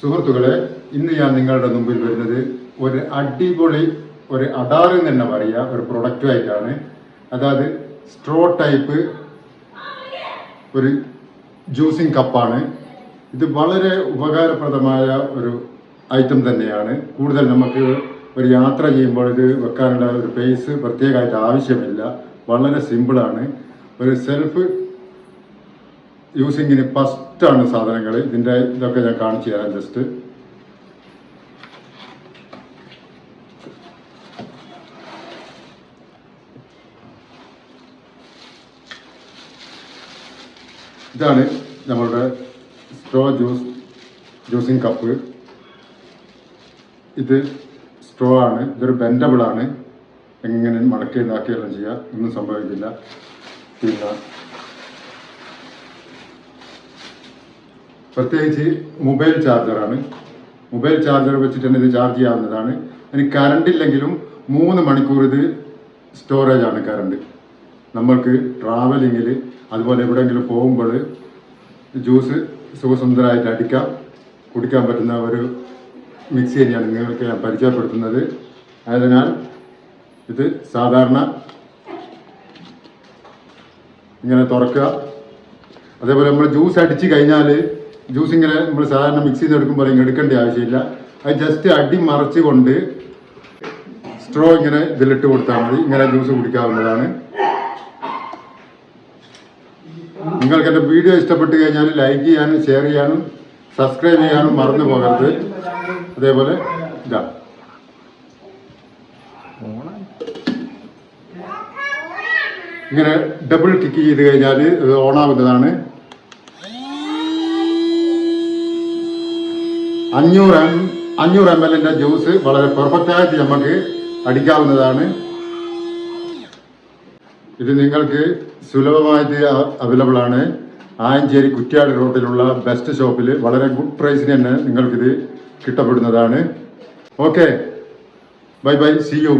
സുഹൃത്തുക്കളെ ഇന്ന് ഞാൻ നിങ്ങളുടെ മുമ്പിൽ വരുന്നത് ഒരു അടിപൊളി ഒരു അടാർ എന്ന് തന്നെ പറയുക ഒരു പ്രൊഡക്റ്റുമായിട്ടാണ് അതായത് സ്ട്രോ ടൈപ്പ് ഒരു ജ്യൂസിങ് കപ്പാണ് ഇത് വളരെ ഉപകാരപ്രദമായ ഒരു ഐറ്റം തന്നെയാണ്. കൂടുതൽ നമുക്ക് ഒരു യാത്ര ചെയ്യുമ്പോൾ ഇത് വെക്കാനുള്ള ഒരു പേസ് പ്രത്യേകമായിട്ട് ആവശ്യമില്ല. വളരെ സിമ്പിളാണ് ഒരു സെൽഫ് യൂസിങ്ങിന് ഫസ്റ്റാണ് സാധനങ്ങൾ ഇതിന്റെ ഇതൊക്കെ ഞാൻ കാണിച്ചു തരാം ജസ്റ്റ് ഇതാണ് നമ്മളുടെ സ്ട്രോ ജ്യൂസ് ജ്യൂസിങ് കപ്പ് ഇത് സ്ട്രോ ആണ് ഇതൊരു ബെൻഡബിൾ ആണ്. എങ്ങനെ മടക്കി ഉണ്ടാക്കിയെല്ലാം ചെയ്യുക ഒന്നും സംഭവിക്കില്ല. പിന്നെ പ്രത്യേകിച്ച് മൊബൈൽ ചാർജറാണ്. മൊബൈൽ ചാർജർ വെച്ചിട്ട് തന്നെ ഇത് ചാർജ് ചെയ്യാവുന്നതാണ്. ഇനി കറണ്ട് ഇല്ലെങ്കിലും മൂന്ന് മണിക്കൂർ ഇത് സ്റ്റോറേജ് ആണ് കറണ്ട് നമ്മൾക്ക് ട്രാവലിങ്ങിൽ അതുപോലെ എവിടെയെങ്കിലും പോകുമ്പോൾ ജ്യൂസ് സുഖസുന്ദരമായിട്ട് അടിക്കാം. കുടിക്കാൻ പറ്റുന്ന ഒരു മിക്സി തന്നെയാണ് നിങ്ങൾക്ക് ഞാൻ പരിചയപ്പെടുത്തുന്നത്. ആയതിനാൽ ഇത് സാധാരണ ഇങ്ങനെ തുറക്കുക. അതേപോലെ നമ്മൾ ജ്യൂസ് അടിച്ച് കഴിഞ്ഞാൽ ജ്യൂസ് ഇങ്ങനെ നമ്മൾ സാധാരണ മിക്സ് ചെയ്ത് എടുക്കുമ്പോൾ ഇങ്ങനെ എടുക്കേണ്ട ആവശ്യമില്ല. അത് ജസ്റ്റ് അടി മറച്ചുകൊണ്ട് സ്ട്രോ ഇങ്ങനെ ഇതിലിട്ട് കൊടുത്താൽ മതി. ഇങ്ങനെ ജ്യൂസ് കുടിക്കാവുന്നതാണ്. നിങ്ങൾക്ക് എന്റെ വീഡിയോ ഇഷ്ടപ്പെട്ട് കഴിഞ്ഞാൽ ലൈക്ക് ചെയ്യാനും ഷെയർ ചെയ്യാനും സബ്സ്ക്രൈബ് ചെയ്യാനും മറന്നു പോകരുത്. അതേപോലെ ഇതാ. ഇങ്ങനെ ഡബിൾ ടിക്ക് ചെയ്ത് കഴിഞ്ഞാൽ ഓണാവുന്നതാണ്. അഞ്ഞൂറ് എം അഞ്ഞൂറ് എം എല്ലിന്റെ ജ്യൂസ് വളരെ പെർഫെക്റ്റ് ആയിട്ട് നമുക്ക് അടിക്കാവുന്നതാണ്. ഇത് നിങ്ങൾക്ക് സുലഭമായിട്ട് അവൈലബിൾ ആണ്. ആഞ്ചേരി കുറ്റ്യാട് റോഡിലുള്ള ബെസ്റ്റ് ഷോപ്പിൽ വളരെ ഗുഡ് പ്രൈസിന് തന്നെ നിങ്ങൾക്കിത് കിട്ടപ്പെടുന്നതാണ്. Okay bye bye see you